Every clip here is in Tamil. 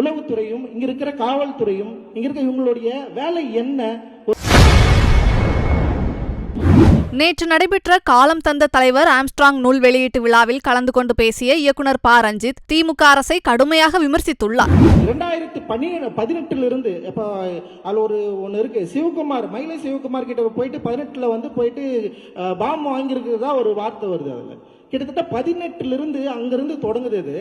உளவுத்துறையும் இங்க இருக்கிற காவல்துறையும் இங்க இருக்க இவங்களுடைய வேலை என்ன? நேற்று நடைபெற்ற காலம் தந்த தலைவர் ஆம்ஸ்ட்ராங் நூல் வெளியீட்டு விழாவில் கலந்து கொண்டு பேசிய இயக்குனர் ப. ரஞ்சித் திமுக அரசை கடுமையாக விமர்சித்துள்ளார். இரண்டாயிரத்தி பன்னிரெண்டு பதினெட்டுல இருந்து இப்போ அதில் ஒரு ஒன்று இருக்கு. சிவகுமார் மயிலை சிவகுமார் கிட்ட போயிட்டு பதினெட்டுல வந்து போயிட்டு பாம் வாங்கியிருக்கிறதா ஒரு வார்த்தை வருது அதில். கிட்டத்தட்ட பதினெட்டுல இருந்து அங்கிருந்து தொடங்குது இது.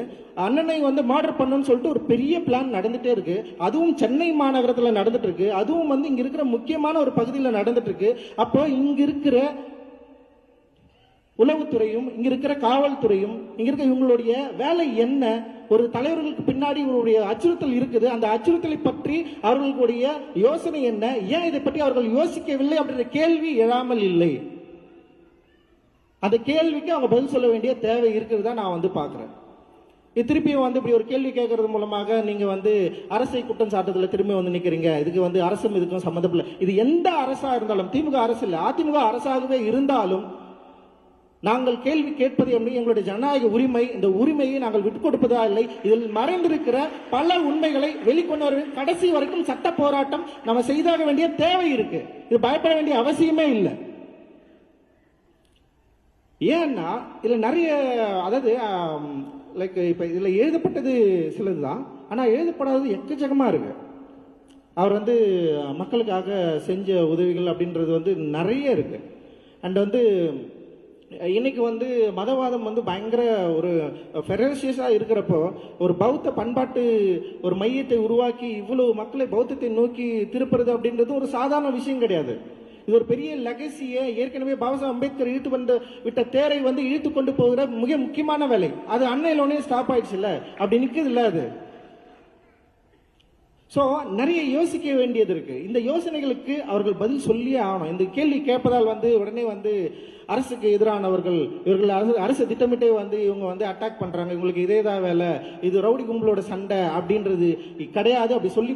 அண்ணனை வந்து மர்டர் பண்ணணும்னு சொல்லிட்டு ஒரு பெரிய பிளான் நடந்துட்டே இருக்கு. அதுவும் சென்னை மாநகரத்தில் நடந்துட்டு இருக்கு. அதுவும் வந்து இங்க இருக்கிற முக்கியமான ஒரு பகுதியில் நடந்துட்டு இருக்கு. அப்போ இங்க இருக்கிற உளவுத்துறையும் இங்க இருக்கிற காவல்துறையும் இங்க இருக்க இவங்களுடைய வேலை என்ன? ஒரு தலைவர்களுக்கு பின்னாடி இவருடைய அச்சுறுத்தல் இருக்குது. அந்த அச்சுறுத்தலை பற்றி அவர்களுடைய யோசனை என்ன? ஏன் இதை பற்றி அவர்கள் யோசிக்கவில்லை அப்படின்ற கேள்வி எழாமல் இல்லை. அந்த கேள்விக்கு அவங்க பதில் சொல்ல வேண்டிய தேவை இருக்கிறதா நான் வந்து பார்க்குறேன். இது திருப்பியும் வந்து இப்படி ஒரு கேள்வி கேட்கறது மூலமாக நீங்கள் வந்து அரசை குற்றம் சாட்டுறதுல திரும்பி வந்து நிற்கிறீங்க இதுக்கு வந்து அரசும் இதுக்கும் சம்மந்தப்படல. இது எந்த அரசாக இருந்தாலும் திமுக அரசு இல்லை அதிமுக அரசாகவே இருந்தாலும் நாங்கள் கேள்வி கேட்பது என்பது எங்களுடைய ஜனநாயக உரிமை இந்த உரிமையை நாங்கள் விட்டுக் கொடுப்பதா இல்லை? இதில் மறைந்திருக்கிற பல உண்மைகளை வெளிக்கொண்டு வர கடைசி வரைக்கும் சட்ட போராட்டம் நம்ம செய்தாக வேண்டிய தேவை இருக்கு. இது பயப்பட வேண்டிய அவசியமே இல்லை. ஏன்னா இதில் நிறைய அதாவது லைக் இப்போ இதில் எழுதப்பட்டது சிலது தான் ஆனால் எழுதப்படாதது எக்கச்சக்கமாக இருக்கு. அவர் வந்து மக்களுக்காக செஞ்ச உதவிகள் அப்படின்றது வந்து நிறைய இருக்கு. அண்ட் வந்து இன்னைக்கு வந்து மதவாதம் வந்து பயங்கர ஒரு ஃபெரசியஸாக இருக்கிறப்போ ஒரு பௌத்த பண்பாட்டு ஒரு மையத்தை உருவாக்கி இவ்வளவு மக்களை பௌத்தத்தை நோக்கி திருப்புறது அப்படின்றது ஒரு சாதாரண விஷயம் கிடையாது. இது ஒரு பெரிய லெகசியை ஏற்கனவே பாபா அம்பேத்கர் இழுத்து வந்து விட்ட தேரை வந்து இழுத்து கொண்டு போகிற மிக முக்கியமான வேலை. அது அன்னையிலோனே ஸ்டாப் ஆயிடுச்சுல்ல? அப்படி நிற்குது இல்ல அது? ஸோ நிறைய யோசிக்க வேண்டியது இருக்கு. இந்த யோசனைகளுக்கு அவர்கள் பதில் சொல்லியே ஆகணும். இந்த கேள்வி கேட்பதால் வந்து உடனே வந்து அரசுக்கு எதிரானவர்கள் இவர்கள் அரசு அரசு திட்டமிட்டே வந்து இவங்க வந்து அட்டாக் பண்றாங்க. இவங்களுக்கு இதே தான் வேலை. இது ரவுடி கும்பலோட சண்டை அப்படின்றது கிடையாது. அப்படி சொல்லி